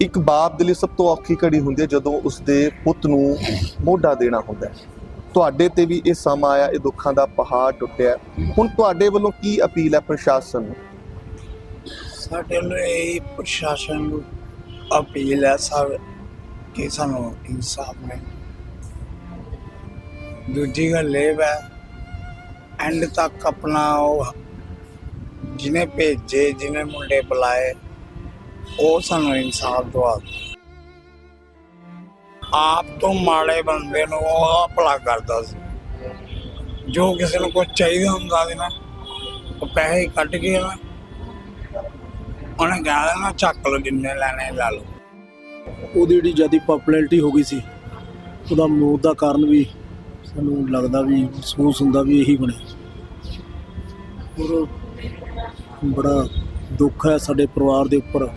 ਇੱਕ ਬਾਪ ਦੇ ਲਈ ਸਭ ਤੋਂ ਔਖੀ ਘੜੀ ਹੁੰਦੀ ਹੈ ਜਦੋਂ ਉਸਦੇ ਪੁੱਤ ਨੂੰ ਮੋਢਾ ਦੇਣਾ ਹੁੰਦਾ ਹੈ। ਤੁਹਾਡੇ ਤੇ ਵੀ ਇਹ ਸਮਾਂ ਆਇਆ, ਇਹ ਦੁੱਖਾਂ ਦਾ ਪਹਾੜ ਟੁੱਟਿਆ ਹੁਣ ਤੁਹਾਡੇ ਵੱਲੋਂ ਕੀ ਅਪੀਲ ਹੈ ਪ੍ਰਸ਼ਾਸਨ ਨੂੰ? ਸਾਡੇ ਵੱਲੋਂ ਇਹ ਪ੍ਰਸ਼ਾਸਨ ਨੂੰ ਅਪੀਲ ਹੈ ਸਰ ਕਿ ਸਾਨੂੰ ਇਨਸਾਫ ਮਿਲੇ। ਦੂਜੀ ਗੱਲ ਇਹ ਹੈ ਐਂਡ ਤੱਕ ਆਪਣਾ ਉਹ ਜਿਹਨੇ ਭੇਜੇ, ਜਿਹਨੇ ਮੁੰਡੇ ਬੁਲਾਏ ਉਹ ਸਾਨੂੰ ਇਨਸਾਫ ਦਵਾ ਦਿਓ। ਆਪ ਤੋਂ ਮਾੜੇ ਬੰਦੇ ਨੂੰ ਉਹ ਭਲਾ ਕਰਦਾ ਸੀ। ਜੋ ਕਿਸੇ ਨੂੰ ਕੁਝ ਚਾਹੀਦਾ ਹੁੰਦਾ ਸੀ ਨਾ, ਉਹ ਪੈਸੇ ਕੱਢ ਕੇ ਨਾ ਉਹਨੇ ਕਹਿ ਦੇਣਾ, ਚੱਕ ਲਓ ਜਿੰਨੇ ਲੈਣੇ ਲੈ ਲੋ ਉਹਦੀ ਜਿਹੜੀ ਜਿਆਦੀ ਪਪੂਲੈਰਿਟੀ ਹੋ ਗਈ ਸੀ, ਉਹਦਾ ਮੌਤ ਦਾ ਕਾਰਨ ਵੀ ਸਾਨੂੰ ਲੱਗਦਾ ਵੀ, ਮਹਿਸੂਸ ਹੁੰਦਾ ਵੀ ਇਹੀ ਬਣਿਆ। ਔਰ ਬੜਾ ਦੁੱਖ ਹੈ ਸਾਡੇ ਪਰਿਵਾਰ ਦੇ ਉੱਪਰ।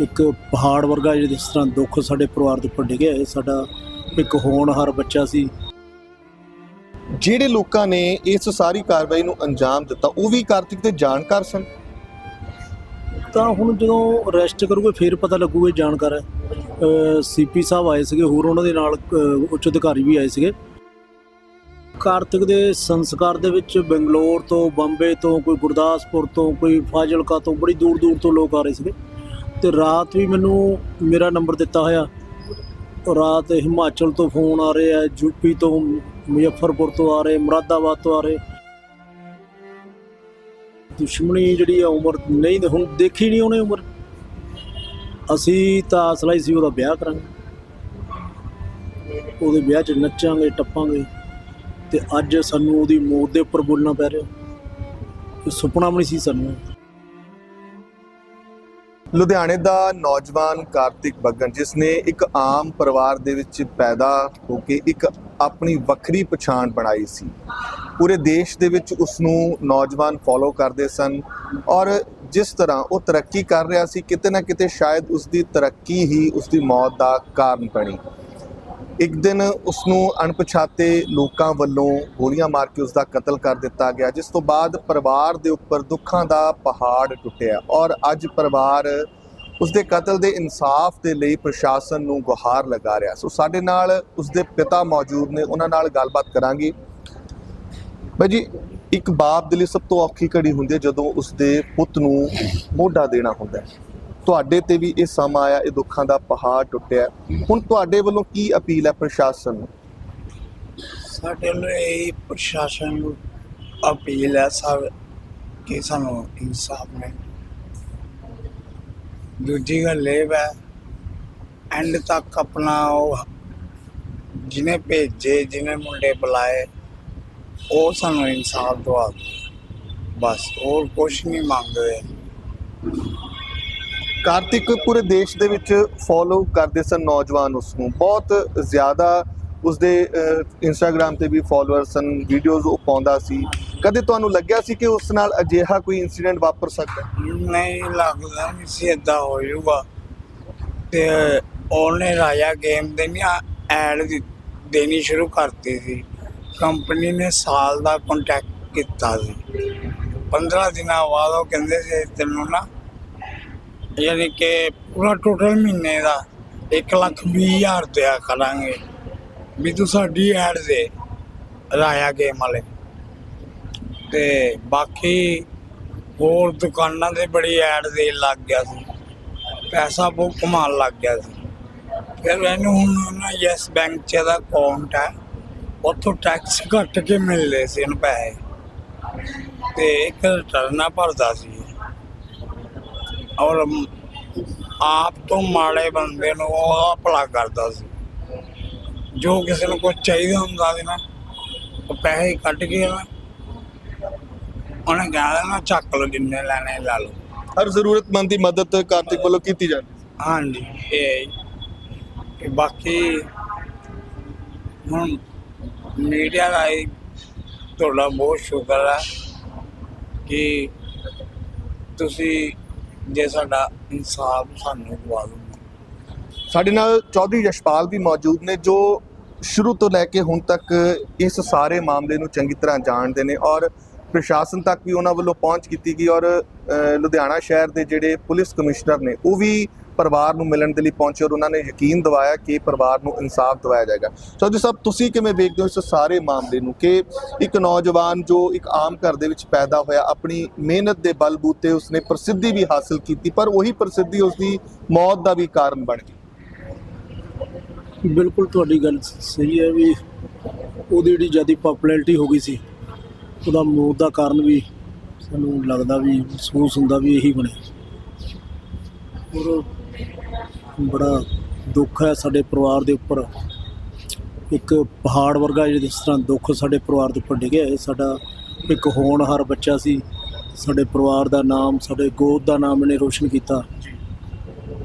ਇੱਕ ਪਹਾੜ ਵਰਗਾ ਜਿਸ ਤਰ੍ਹਾਂ ਦੁੱਖ ਸਾਡੇ ਪਰਿਵਾਰ ਦੇ ਉੱਪਰ ਡਿੱਗਿਆ ਇਹ ਸਾਡਾ ਇੱਕ ਹੋਣਹਾਰ ਬੱਚਾ ਸੀ। ਜਿਹੜੇ ਲੋਕਾਂ ਨੇ ਇਸ ਸਾਰੀ ਕਾਰਵਾਈ ਨੂੰ ਅੰਜਾਮ ਦਿੱਤਾ ਉਹ ਵੀ ਕਾਰਤਿਕ ਦੇ ਜਾਣਕਾਰ ਸਨ? ਤਾਂ ਹੁਣ ਜਦੋਂ ਅਰੈਸਟ ਕਰੂਗੇ ਫੇਰ ਪਤਾ ਲੱਗੂਗਾ ਜਾਣਕਾਰ ਹੈ। ਸੀਪੀ ਸਾਹਿਬ ਆਏ ਸੀਗੇ ਹੋਰ ਉਹਨਾਂ ਦੇ ਨਾਲ ਉੱਚ ਅਧਿਕਾਰੀ ਵੀ ਆਏ ਸੀਗੇ। ਕਾਰਤਿਕ ਦੇ ਸੰਸਕਾਰ ਦੇ ਵਿੱਚ ਬੰਗਲੌਰ ਤੋਂ ਬੰਬੇ ਤੋਂ ਕੋਈ ਗੁਰਦਾਸਪੁਰ ਤੋਂ ਕੋਈ ਫਾਜ਼ਿਲਕਾ ਤੋਂ ਬੜੀ ਦੂਰ ਦੂਰ ਤੋਂ ਲੋਕ ਆ ਰਹੇ ਸੀਗੇ। ਤੇ ਰਾਤ ਵੀ ਮੈਨੂੰ ਮੇਰਾ ਨੰਬਰ ਦਿੱਤਾ ਹੋਇਆ। ਰਾਤ ਹਿਮਾਚਲ ਤੋਂ ਫੋਨ ਆ ਰਹੇ ਆ, ਯੂਪੀ ਤੋਂ ਮੁਜ਼ੱਫਰਪੁਰ ਤੋਂ ਆ ਰਹੇ, ਮੁਰਾਦਾਬਾਦ ਤੋਂ ਆ ਰਹੇ। ਦੁਸ਼ਮਣੀ ਜਿਹੜੀ ਆ, ਉਮਰ ਨਹੀਂ ਹੁਣ ਦੇਖੀ ਨਹੀਂ ਉਹਨੇ ਉਮਰ। ਅਸੀਂ ਤਾਂ ਅਸਲਾ ਹੀ ਸੀ ਉਹਦਾ ਵਿਆਹ ਕਰਾਂਗੇ। ਉਹਦੇ ਵਿਆਹ 'ਚ ਨੱਚਾਂਗੇ, ਟੱਪਾਂਗੇ ਤੇ ਅੱਜ ਸਾਨੂੰ ਉਹਦੀ ਮੌਤ ਦੇ ਉੱਪਰ ਬੋਲਣਾ ਪੈ ਰਿਹਾ। ਸੁਪਨਾ ਵੀ ਨਹੀਂ ਸੀ ਸਾਨੂੰ। ਲੁਧਿਆਣੇ ਦਾ ਨੌਜਵਾਨ ਕਾਰਤਿਕ ਬੱਗਨ, ਜਿਸ ਨੇ ਇੱਕ ਆਮ ਪਰਿਵਾਰ ਦੇ ਵਿੱਚ ਪੈਦਾ ਹੋ ਕੇ ਇੱਕ ਆਪਣੀ ਵੱਖਰੀ ਪਛਾਣ ਬਣਾਈ ਸੀ। ਪੂਰੇ ਦੇਸ਼ ਦੇ ਵਿੱਚ ਉਸ ਨੂੰ ਨੌਜਵਾਨ ਫੋਲੋ ਕਰਦੇ ਸਨ ਔਰ ਜਿਸ ਤਰ੍ਹਾਂ ਉਹ ਤਰੱਕੀ ਕਰ ਰਿਹਾ ਸੀ, ਕਿਤੇ ਨਾ ਕਿਤੇ ਸ਼ਾਇਦ ਉਸ ਦੀ ਤਰੱਕੀ ਹੀ ਉਸ ਦੀ ਮੌਤ ਦਾ ਕਾਰਨ ਬਣੀ। ਇੱਕ ਦਿਨ ਉਸ ਨੂੰ ਅਣਪਛਾਤੇ ਲੋਕਾਂ ਵੱਲੋਂ ਗੋਲੀਆਂ ਮਾਰ ਕੇ ਉਸ ਦਾ ਕਤਲ ਕਰ ਦਿੱਤਾ ਗਿਆ, ਜਿਸ ਤੋਂ ਬਾਅਦ ਪਰਿਵਾਰ ਦੇ ਉੱਪਰ ਦੁੱਖਾਂ ਦਾ ਪਹਾੜ ਟੁੱਟਿਆ ਔਰ ਅੱਜ ਪਰਿਵਾਰ ਉਸ ਦੇ ਕਤਲ ਦੇ ਇਨਸਾਫ ਦੇ ਲਈ ਪ੍ਰਸ਼ਾਸਨ ਨੂੰ ਗੁਹਾਰ ਲਗਾ ਰਿਹਾ। ਸੋ ਸਾਡੇ ਨਾਲ ਉਸ ਦੇ ਪਿਤਾ ਮੌਜੂਦ ਨੇ, ਉਹਨਾਂ ਨਾਲ ਗੱਲਬਾਤ ਕਰਾਂਗੇ। ਬਾਈ ਜੀ, ਇੱਕ ਬਾਪ ਦੇ ਲਈ ਸਭ ਤੋਂ ਔਖੀ ਘੜੀ ਹੁੰਦੀ ਹੈ ਜਦੋਂ ਉਸ ਦੇ ਪੁੱਤ ਨੂੰ ਮੋਢਾ ਦੇਣਾ ਹੁੰਦਾ ਹੈ। ਤੁਹਾਡੇ ਤੇ ਵੀ ਇਹ ਸਮਾਂ ਆਇਆ, ਇਹ ਦੁੱਖਾਂ ਦਾ ਪਹਾੜ ਟੁੱਟਿਆ ਹੁਣ ਤੁਹਾਡੇ ਵੱਲੋਂ ਕੀ ਅਪੀਲ ਹੈ ਪ੍ਰਸ਼ਾਸਨ ਨੂੰ? ਸਾਡੇ ਵੱਲੋਂ ਇਹ ਪ੍ਰਸ਼ਾਸਨ ਨੂੰ ਅਪੀਲ ਹੈ ਸਰ ਕਿ ਸਾਨੂੰ ਇਨਸਾਫ ਮਿਲੇ। ਦੂਜੀ ਗੱਲ ਇਹ ਹੈ ਐਂਡ ਤੱਕ ਆਪਣਾ ਉਹ ਜਿਹਨੇ ਭੇਜੇ, ਜਿਹਨੇ ਮੁੰਡੇ ਬੁਲਾਏ, ਉਹ ਸਾਨੂੰ ਇਨਸਾਫ ਦਵਾ ਦਿਓ। ਬਸ, ਹੋਰ ਕੁਝ ਨਹੀਂ ਮੰਗਦੇ। ਕਾਰਤਿਕ ਪੂਰੇ ਦੇਸ਼ ਦੇ ਵਿੱਚ ਫੋਲੋ ਕਰਦੇ ਸਨ ਨੌਜਵਾਨ ਉਸ ਨੂੰ। ਬਹੁਤ ਜ਼ਿਆਦਾ ਉਸ ਦੇ ਇੰਸਟਾਗ੍ਰam ਤੇ ਵੀ ਫਾਲੋਅਰ ਸਨ ਵੀਡੀਓਜ਼ ਉਹ ਪਾਉਂਦਾ ਸੀ। ਕਦੇ ਤੁਹਾਨੂੰ ਲੱਗਿਆ ਸੀ ਕਿ ਉਸ ਨਾਲ ਅਜਿਹਾ ਕੋਈ ਇਨਸੀਡੈਂਟ ਵਾਪਰ ਸਕਦਾ ਨਹੀਂ, ਲੱਗਦਾ ਨਹੀਂ ਸੀ, ਏਦਾਂ ਹੋ ਜਾਊਗਾ। ਤੇ ਉਹਨੇ ਰਾਜਾ ਗੇਮ ਦੇ ਨਹੀਂ ਐਡ ਦੇਣੀ ਸ਼ੁਰੂ ਕਰਤੀ ਸੀ। ਕੰਪਨੀ ਨੇ ਸਾਲ ਦਾ ਕੰਟੈਕਟ ਕੀਤਾ ਸੀ। 15 ਦਿਨਾਂ ਬਾਅਦ ਉਹ ਕਹਿੰਦੇ ਸੀ, ਤੈਨੂੰ ਨਾ ਯਾਨੀ ਕਿ ਪੂਰਾ ਟੋਟਲ ਮਹੀਨੇ ਦਾ 1 ਲੱਖ ਵੀਹ ਹਜ਼ਾਰ ਰੁਪਇਆ ਕਰਾਂਗੇ ਵੀ ਤੂੰ ਸਾਡੀ ਐਡ ਦੇ ਰਾਇਆ ਗੇਮ ਵਾਲੇ। ਤੇ ਬਾਕੀ ਹੋਰ ਦੁਕਾਨਾਂ ਦੇ ਬੜੀ ਐਡ ਦੇਣ ਲੱਗ ਗਿਆ ਸੀ। ਪੈਸਾ ਬਹੁਤ ਕਮਾਉਣ ਲੱਗ ਗਿਆ ਸੀ। ਫਿਰ ਇਹਨੂੰ ਹੁਣ ਨਾ ਯੈਸ ਬੈਂਕ 'ਚ ਦਾ ਅਕਾਊਂਟ ਹੈ। ਉੱਥੋਂ ਟੈਕਸ ਘੱਟ ਕੇ ਮਿਲਦੇ ਸੀ ਇਹਨੂੰ ਪੈਸੇ। ਤੇ ਇੱਕ ਰਿਟਰਨ ਭਰਦਾ ਸੀ। ਔਰ ਆਪ ਤੋਂ ਮਾੜੇ ਬੰਦੇ ਨੂੰ ਉਹ ਭਲਾ ਕਰਦਾ ਸੀ। ਜੋ ਕਿਸੇ ਨੂੰ ਕੁਝ ਚਾਹੀਦਾ ਹੁੰਦਾ ਸੀ ਨਾ ਉਹ ਪੈਸੇ ਕੱਢ ਕੇ ਨਾ ਉਹਨੇ ਕਹਿ ਦੇਣਾ ਚੱਕ ਲਓ ਜਿੰਨੇ ਲੈਣੇ ਲੈ ਲਓ। ਹਰ ਜ਼ਰੂਰਤਮੰਦ ਦੀ ਮਦਦ ਕਾਰਤਿਕ ਵੱਲੋਂ ਕੀਤੀ ਜਾਂਦੀ ਹੈ ਹਾਂਜੀ ਇਹ। ਤੇ ਬਾਕੀ ਹੁਣ ਮੀਡੀਆ ਦਾ ਹੀ ਤੁਹਾਡਾ ਬਹੁਤ ਸ਼ੁਕਰ ਹੈ ਕਿ ਤੁਸੀਂ ਜੇ ਸਾਡਾ ਇਨਸਾਫ ਸਾਨੂੰ ਦਵਾ ਦਿਓ। ਸਾਡੇ ਨਾਲ ਚੌਧਰੀ ਯਸ਼ਪਾਲ ਵੀ ਮੌਜੂਦ ਨੇ, ਜੋ ਸ਼ੁਰੂ ਤੋਂ ਲੈ ਕੇ ਹੁਣ ਤੱਕ ਇਸ ਸਾਰੇ ਮਾਮਲੇ ਨੂੰ ਚੰਗੀ ਤਰ੍ਹਾਂ ਜਾਣਦੇ ਨੇ ਔਰ ਪ੍ਰਸ਼ਾਸਨ ਤੱਕ ਵੀ ਉਹਨਾਂ ਵੱਲੋਂ ਪਹੁੰਚ ਕੀਤੀ ਗਈ ਔਰ ਲੁਧਿਆਣਾ ਸ਼ਹਿਰ ਦੇ ਜਿਹੜੇ ਪੁਲਿਸ ਕਮਿਸ਼ਨਰ ਨੇ, ਉਹ ਵੀ ਪਰਿਵਾਰ ਨੂੰ ਮਿਲਣ ਦੇ ਲਈ ਪਹੁੰਚੇ ਔਰ ਉਹਨਾਂ ਨੇ ਯਕੀਨ ਦਿਵਾਇਆ ਕਿ ਪਰਿਵਾਰ ਨੂੰ ਇਨਸਾਫ ਦਿਵਾਇਆ ਜਾਏਗਾ। ਚੌਧਰੀ ਸਾਹਿਬ ਤੁਸੀਂ ਕਿਵੇਂ ਵੇਖਦੇ ਹੋ ਇਸ ਸਾਰੇ ਮਾਮਲੇ ਨੂੰ ਕਿ ਇੱਕ ਨੌਜਵਾਨ ਜੋ ਇੱਕ ਆਮ ਘਰ ਦੇ ਵਿੱਚ ਪੈਦਾ ਹੋਇਆ, ਆਪਣੀ ਮਿਹਨਤ ਦੇ ਬਲਬੂਤੇ ਉਸਨੇ ਪ੍ਰਸਿੱਧੀ ਵੀ ਹਾਸਲ ਕੀਤੀ, ਪਰ ਉਹੀ ਪ੍ਰਸਿੱਧੀ ਉਸਦੀ ਮੌਤ ਦਾ ਵੀ ਕਾਰਨ ਬਣ ਗਈ। ਬਿਲਕੁਲ ਤੁਹਾਡੀ ਗੱਲ ਸਹੀ ਹੈ ਵੀ ਉਹਦੀ ਜਿਹੜੀ ਜ਼ਿਆਦਾ ਪਪੂਲੈਰਿਟੀ ਹੋ ਗਈ ਸੀ, ਉਹਦਾ ਮੌਤ ਦਾ ਕਾਰਨ ਵੀ ਸਾਨੂੰ ਲੱਗਦਾ ਵੀ ਮਹਿਸੂਸ ਹੁੰਦਾ ਵੀ ਇਹੀ ਬਣਿਆ। ਔਰ ਬੜਾ ਦੁੱਖ ਹੈ ਸਾਡੇ ਪਰਿਵਾਰ ਦੇ ਉੱਪਰ। ਇੱਕ ਪਹਾੜ ਵਰਗਾ ਜਿਹੜਾ ਜਿਸ ਤਰ੍ਹਾਂ ਦੁੱਖ ਸਾਡੇ ਪਰਿਵਾਰ ਦੇ ਉੱਪਰ ਡਿੱਗਿਆ ਹੈ। ਸਾਡਾ ਇੱਕ ਹੋਣਹਾਰ ਬੱਚਾ ਸੀ। ਸਾਡੇ ਪਰਿਵਾਰ ਦਾ ਨਾਮ ਸਾਡੇ ਗੋਦ ਦਾ ਨਾਮ ਇਹਨੇ ਰੋਸ਼ਨ ਕੀਤਾ।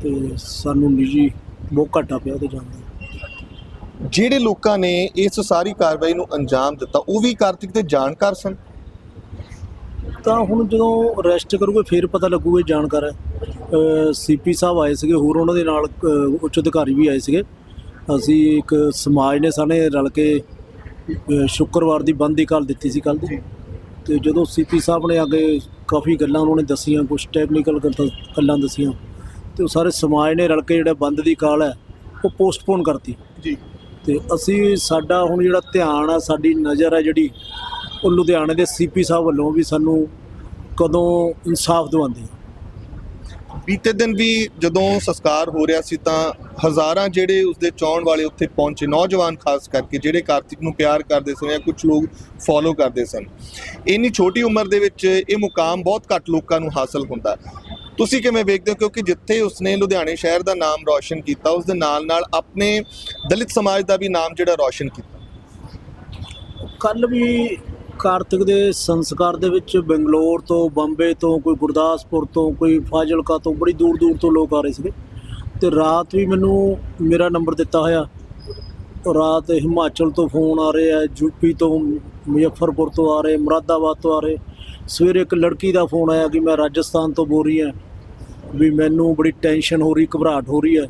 ਤੇ ਸਾਨੂੰ ਨਿੱਜੀ ਬਹੁਤ ਘਾਟਾ ਪਿਆ ਉਹਦੇ ਜਾਣ ਦਾ। ਜਿਹੜੇ ਲੋਕਾਂ ਨੇ ਇਸ ਸਾਰੀ ਕਾਰਵਾਈ ਨੂੰ ਅੰਜਾਮ ਦਿੱਤਾ ਉਹ ਵੀ ਕਾਰਤਿਕ ਦੇ ਜਾਣਕਾਰ ਸਨ? ਤਾਂ ਹੁਣ ਜਦੋਂ ਅਰੈਸਟ ਕਰੂਗੇ ਫਿਰ ਪਤਾ ਲੱਗੂਗਾ ਜਾਣਕਾਰ ਹੈ। ਸੀਪੀ ਸਾਹਿਬ ਆਏ ਸੀਗੇ ਹੋਰ ਉਹਨਾਂ ਦੇ ਨਾਲ ਉੱਚ ਅਧਿਕਾਰੀ ਵੀ ਆਏ ਸੀਗੇ। ਅਸੀਂ ਇੱਕ ਸਮਾਜ ਨੇ ਸਾਨੇ ਰਲ ਕੇ ਸ਼ੁੱਕਰਵਾਰ ਦੀ ਬੰਦ ਦੀ ਕਾਲ ਦਿੱਤੀ ਸੀ ਕੱਲ ਦੀ। ਤੇ ਜਦੋਂ ਸੀਪੀ ਸਾਹਿਬ ਨੇ ਅੱਗੇ ਕਾਫੀ ਗੱਲਾਂ ਉਹਨਾਂ ਨੇ ਦੱਸੀਆਂ ਕੁਝ ਟੈਕਨੀਕਲ ਗੱਲਾਂ ਦੱਸੀਆਂ ਤੇ ਉਹ ਸਾਰੇ ਸਮਾਜ ਨੇ ਰਲ ਕੇ ਜਿਹੜਾ ਬੰਦ ਦੀ ਕਾਲ ਹੈ ਉਹ ਪੋਸਟਪੋਨ ਕਰਤੀ। ਜੀ। ਤੇ ਅਸੀਂ ਸਾਡਾ ਹੁਣ ਜਿਹੜਾ ਧਿਆਨ ਆ ਸਾਡੀ ਨਜ਼ਰ ਹੈ ਜਿਹੜੀ ਉਹ ਲੁਧਿਆਣੇ ਦੇ ਸੀਪੀ ਸਾਹਿਬ ਵੱਲੋਂ ਵੀ ਸਾਨੂੰ ਕਦੋਂ ਇਨਸਾਫ ਦਿਵਾਉਂਦੇ ਆ। ਬੀਤੇ ਦਿਨ ਵੀ ਜਦੋਂ ਸੰਸਕਾਰ ਹੋ ਰਿਹਾ ਸੀ ਤਾਂ ਹਜ਼ਾਰਾਂ ਜਿਹੜੇ ਉਸਦੇ ਚਾਹਣ ਵਾਲੇ ਉੱਥੇ ਪਹੁੰਚੇ, ਨੌਜਵਾਨ ਖਾਸ ਕਰਕੇ ਜਿਹੜੇ ਕਾਰਤਿਕ ਨੂੰ ਪਿਆਰ ਕਰਦੇ ਸਨ ਜਾਂ ਕੁਝ ਲੋਕ ਫੋਲੋ ਕਰਦੇ ਸਨ। ਇੰਨੀ ਛੋਟੀ ਉਮਰ ਦੇ ਵਿੱਚ ਇਹ ਮੁਕਾਮ ਬਹੁਤ ਘੱਟ ਲੋਕਾਂ ਨੂੰ ਹਾਸਲ ਹੁੰਦਾ। ਤੁਸੀਂ ਕਿਵੇਂ ਵੇਖਦੇ ਹੋ? ਕਿਉਂਕਿ ਜਿੱਥੇ ਉਸਨੇ ਲੁਧਿਆਣੇ ਸ਼ਹਿਰ ਦਾ ਨਾਮ ਰੌਸ਼ਨ ਕੀਤਾ ਉਸ ਦੇ ਨਾਲ ਨਾਲ ਆਪਣੇ ਦਲਿਤ ਸਮਾਜ ਦਾ ਵੀ ਨਾਮ ਜਿਹੜਾ ਰੌਸ਼ਨ ਕੀਤਾ। ਕੱਲ ਵੀ ਕਾਰਤਿਕ ਦੇ ਸੰਸਕਾਰ ਦੇ ਵਿੱਚ ਬੰਗਲੌਰ ਤੋਂ ਬੰਬੇ ਤੋਂ ਕੋਈ ਗੁਰਦਾਸਪੁਰ ਤੋਂ ਕੋਈ ਫਾਜ਼ਿਲਕਾ ਤੋਂ ਬੜੀ ਦੂਰ ਦੂਰ ਤੋਂ ਲੋਕ ਆ ਰਹੇ ਸੀਗੇ। ਤੇ ਰਾਤ ਵੀ ਮੈਨੂੰ ਮੇਰਾ ਨੰਬਰ ਦਿੱਤਾ ਹੋਇਆ। ਰਾਤ ਹਿਮਾਚਲ ਤੋਂ ਫੋਨ ਆ ਰਹੇ ਆ ਯੂਪੀ ਤੋਂ ਮੁਜ਼ੱਫਰਪੁਰ ਤੋਂ ਆ ਰਹੇ, ਮੁਰਾਦਾਬਾਦ ਤੋਂ ਆ ਰਹੇ। ਸਵੇਰੇ ਇੱਕ ਲੜਕੀ ਦਾ ਫੋਨ ਆਇਆ ਕਿ ਮੈਂ ਰਾਜਸਥਾਨ ਤੋਂ ਬੋਲ ਰਹੀ ਹਾਂ, ਵੀ ਮੈਨੂੰ ਬੜੀ ਟੈਨਸ਼ਨ ਹੋ ਰਹੀ, ਘਬਰਾਹਟ ਹੋ ਰਹੀ ਹੈ।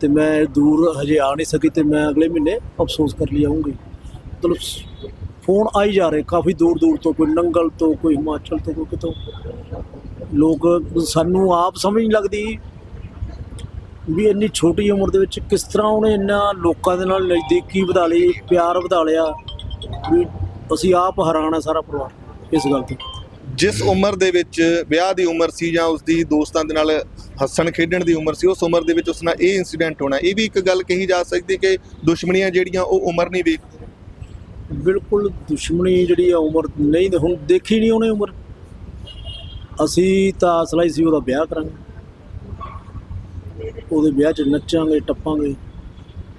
ਤੇ ਮੈਂ ਦੂਰ ਹਜੇ ਆ ਨਹੀਂ ਸਕੀ ਤੇ ਮੈਂ ਅਗਲੇ ਮਹੀਨੇ ਅਫਸੋਸ ਕਰ ਲਈ ਆਉਂਗੀ ਮਤਲਬ ਫੋਨ ਆਈ ਜਾ ਰਹੇ, ਕਾਫੀ ਦੂਰ ਦੂਰ ਤੋਂ, ਕੋਈ ਨੰਗਲ ਤੋਂ, ਕੋਈ ਹਿਮਾਚਲ ਤੋਂ, ਕੋਈ ਕਿਤੋਂ। ਲੋਕ ਸਾਨੂੰ ਆਪ ਸਮਝ ਨਹੀਂ ਲੱਗਦੀ ਵੀ ਇੰਨੀ ਛੋਟੀ ਉਮਰ ਦੇ ਵਿੱਚ ਕਿਸ ਤਰ੍ਹਾਂ ਉਹਨੇ ਇੰਨਾ ਲੋਕਾਂ ਦੇ ਨਾਲ ਨਜ਼ਦੀਕੀ ਵਧਾ ਲਈ, ਪਿਆਰ ਵਧਾ ਲਿਆ, ਵੀ ਅਸੀਂ ਆਪ ਹੈਰਾਨ ਆ ਸਾਰਾ ਪਰਿਵਾਰ, ਇਸ ਗੱਲ ਤੋਂ। ਜਿਸ ਉਮਰ ਦੇ ਵਿੱਚ ਵਿਆਹ ਦੀ ਉਮਰ ਸੀ ਜਾਂ ਉਸਦੀ ਦੋਸਤਾਂ ਦੇ ਨਾਲ ਹੱਸਣ ਖੇਡਣ ਦੀ ਉਮਰ ਸੀ, ਉਸ ਉਮਰ ਦੇ ਵਿੱਚ ਉਸ ਨਾਲ ਇਹ ਇਨਸੀਡੈਂਟ ਹੋਣਾ, ਇਹ ਵੀ ਇੱਕ ਗੱਲ ਕਹੀ ਜਾ ਸਕਦੀ ਕਿ ਦੁਸ਼ਮਣੀਆਂ ਜਿਹੜੀਆਂ ਉਹ ਉਮਰ ਨਹੀਂ ਵੇਖ ਬਿਲਕੁਲ ਦੁਸ਼ਮਣੀ ਜਿਹੜੀ ਆ ਉਮਰ ਨਹੀਂ ਹੁਣ ਦੇਖੀ ਨਹੀਂ ਉਹਨੇ ਉਮਰ। ਅਸੀਂ ਤਾਂ ਅਸਲਾ ਹੀ ਸੀ, ਉਹਦਾ ਵਿਆਹ ਕਰਾਂਗੇ। ਉਹਦੇ ਵਿਆਹ 'ਚ ਨੱਚਾਂਗੇ, ਟੱਪਾਂਗੇ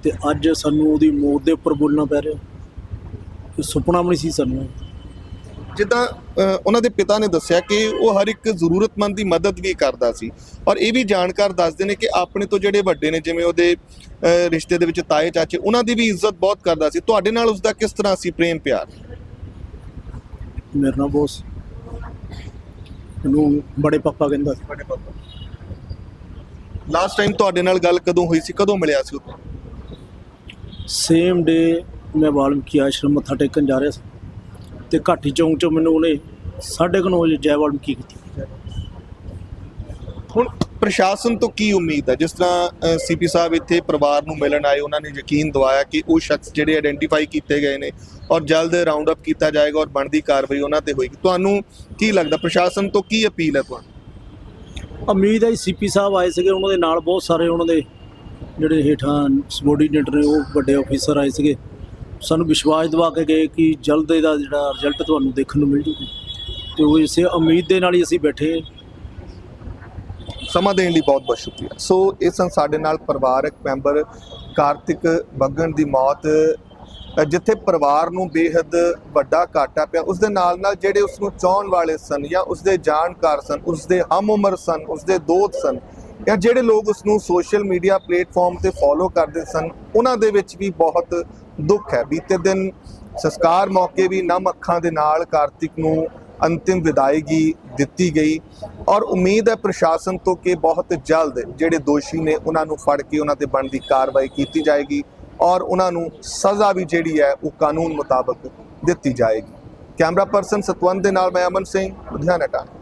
ਤੇ ਅੱਜ ਸਾਨੂੰ ਉਹਦੀ ਮੌਤ ਦੇ ਉੱਪਰ ਬੋਲਣਾ ਪੈ ਰਿਹਾ। ਇਹ ਸੁਪਨਾ ਵੀ ਨਹੀਂ ਸੀ ਸਾਨੂੰ। ਜਿੱਦਾਂ ਉਹਨਾਂ ਦੇ ਪਿਤਾ ਨੇ ਦੱਸਿਆ ਕਿ ਉਹ ਹਰ ਇੱਕ ਜ਼ਰੂਰਤਮੰਦ ਦੀ ਮਦਦ ਵੀ ਕਰਦਾ ਸੀ। ਔਰ ਇਹ ਵੀ ਜਾਣਕਾਰ ਦੱਸਦੇ ਨੇ ਕਿ ਆਪਣੇ ਤੋਂ ਜਿਹੜੇ ਵੱਡੇ ਨੇ ਜਿਵੇਂ ਉਹਦੇ ਰਿਸ਼ਤੇ ਦੇ ਵਿੱਚ ਤਾਏ ਚਾਚੇ ਉਹਨਾਂ ਦੀ ਵੀ ਇੱਜ਼ਤ ਬਹੁਤ ਕਰਦਾ ਸੀ। ਤੁਹਾਡੇ ਨਾਲ ਉਸਦਾ ਕਿਸ ਤਰ੍ਹਾਂ ਸੀ ਪ੍ਰੇਮ ਪਿਆਰ? ਮੇਰੇ ਨਾਲ ਬੋਸ ਮੈਨੂੰ ਬੜੇ ਪਾਪਾ ਕਹਿੰਦਾ ਸੀ। ਬੜੇ ਪਾਪਾ। ਲਾਸਟ ਟਾਈਮ ਤੁਹਾਡੇ ਨਾਲ ਗੱਲ ਕਦੋਂ ਹੋਈ ਸੀ? ਕਦੋਂ ਮਿਲਿਆ ਸੀ ਉਹ ਸੇਮ ਡੇ ਮੈਂ ਵਾਲਮੀਕੀ ਆਸ਼ਰਮ ਮੱਥਾ ਟੇਕਣ ਜਾ ਰਿਹਾ ਸੀ। ਤੇ ਘਾਟੀ ਚੌਂਕ 'ਚੋਂ ਮੈਨੂੰ ਉਹਨੇ 9:30 ਵਜੇ ਜੈ ਵਾਲਮੀਕੀ ਕੀਤੀ? ਹੁਣ ਪ੍ਰਸ਼ਾਸਨ ਤੋਂ ਕੀ ਉਮੀਦ ਹੈ? ਜਿਸ ਤਰ੍ਹਾਂ ਸੀਪੀ ਸਾਹਿਬ ਇੱਥੇ ਪਰਿਵਾਰ ਨੂੰ ਮਿਲਣ ਆਏ ਉਹਨਾਂ ਨੇ ਯਕੀਨ ਦਿਵਾਇਆ ਕਿ ਉਹ ਸ਼ਖਸ ਜਿਹੜੇ ਆਇਡੈਂਟੀਫਾਈ ਕੀਤੇ ਗਏ ਨੇ ਔਰ ਜਲਦ ਰਾਉਂਡ ਅਪ ਕੀਤਾ ਜਾਏਗਾ ਔਰ ਬਣਦੀ ਕਾਰਵਾਈ ਉਹਨਾਂ ਤੇ ਹੋਏਗੀ। ਤੁਹਾਨੂੰ ਕੀ ਲੱਗਦਾ? ਪ੍ਰਸ਼ਾਸਨ ਤੋਂ ਕੀ ਅਪੀਲ ਹੈ ਤੁਹਾਨੂੰ? ਉਮੀਦ ਹੈ ਸੀਪੀ ਸਾਹਿਬ ਆਏ ਸੀਗੇ ਉਹਨਾਂ ਦੇ ਨਾਲ ਬਹੁਤ ਸਾਰੇ ਉਹਨਾਂ ਦੇ ਜਿਹੜੇ ਹੇਠਾਂ ਸਬੋਰਡੀਨੇਟ ਨੇ ਉਹ ਵੱਡੇ ਅਫੀਸਰ ਆਏ ਸੀਗੇ। ਸਾਨੂੰ ਵਿਸ਼ਵਾਸ ਦਿਵਾ ਕੇ ਗਏ ਕਿ ਜਲਦ ਇਹਦਾ ਜਿਹੜਾ ਰਿਜ਼ਲਟ ਤੁਹਾਨੂੰ ਦੇਖਣ ਨੂੰ ਮਿਲ ਜੂਗਾ। ਤੇ ਉਹ ਇਸੇ ਉਮੀਦ ਦੇ ਨਾਲ ਹੀ ਅਸੀਂ ਬੈਠੇ ਸਮਾਂ ਦੇਣ ਲਈ ਬਹੁਤ ਬਹੁਤ ਸ਼ੁਕਰੀਆ। ਸੋ ਇਹ ਸਨ ਸਾਡੇ ਨਾਲ ਪਰਿਵਾਰਕ ਮੈਂਬਰ ਕਾਰਤਿਕ ਬੱਗਣ ਦੀ ਮੌਤ ਜਿੱਥੇ ਪਰਿਵਾਰ ਨੂੰ ਬੇਹੱਦ ਵੱਡਾ ਘਾਟਾ ਪਿਆ ਉਸ ਦੇ ਨਾਲ ਨਾਲ ਜਿਹੜੇ ਉਸ ਨੂੰ ਚਾਹਣ ਵਾਲੇ ਸਨ ਜਾਂ ਉਸ ਦੇ ਜਾਣਕਾਰ ਸਨ ਉਸ ਦੇ ਹਮ ਉਮਰ ਸਨ ਉਸ ਦੇ ਦੋਸਤ ਸਨ ਜਾਂ ਜਿਹੜੇ ਲੋਕ ਉਸ ਨੂੰ ਸੋਸ਼ਲ ਮੀਡੀਆ ਪਲੇਟਫਾਰਮ ਤੇ ਫੋਲੋ ਕਰਦੇ ਸਨ, ਉਹਨਾਂ ਦੇ ਵਿੱਚ ਵੀ ਬਹੁਤ ਦੁੱਖ ਹੈ। ਬੀਤੇ ਦਿਨ ਸੰਸਕਾਰ ਮੌਕੇ ਵੀ ਨਮ ਅੱਖਾਂ ਦੇ ਨਾਲ ਕਾਰਤਿਕ ਨੂੰ ਅੰਤਿਮ ਵਿਦਾਇਗੀ ਦਿੱਤੀ ਗਈ ਔਰ ਉਮੀਦ ਹੈ ਪ੍ਰਸ਼ਾਸਨ ਤੋਂ ਕਿ ਬਹੁਤ ਜਲਦ ਜਿਹੜੇ ਦੋਸ਼ੀ ਨੇ ਉਹਨਾਂ ਨੂੰ ਫੜ ਕੇ ਉਹਨਾਂ ਤੇ ਬਣਦੀ ਕਾਰਵਾਈ ਕੀਤੀ ਜਾਏਗੀ ਔਰ ਉਹਨਾਂ ਨੂੰ ਸਜ਼ਾ ਵੀ ਜਿਹੜੀ ਹੈ ਉਹ ਕਾਨੂੰਨ ਮੁਤਾਬਕ ਦਿੱਤੀ ਜਾਏਗੀ। ਕੈਮਰਾ ਪਰਸਨ ਸਤਵੰਤ ਦੇ ਨਾਲ ਮੈਂ ਅਮਨ ਸਿੰਘ, ਲੁਧਿਆਣਾ ਟਾਈਮ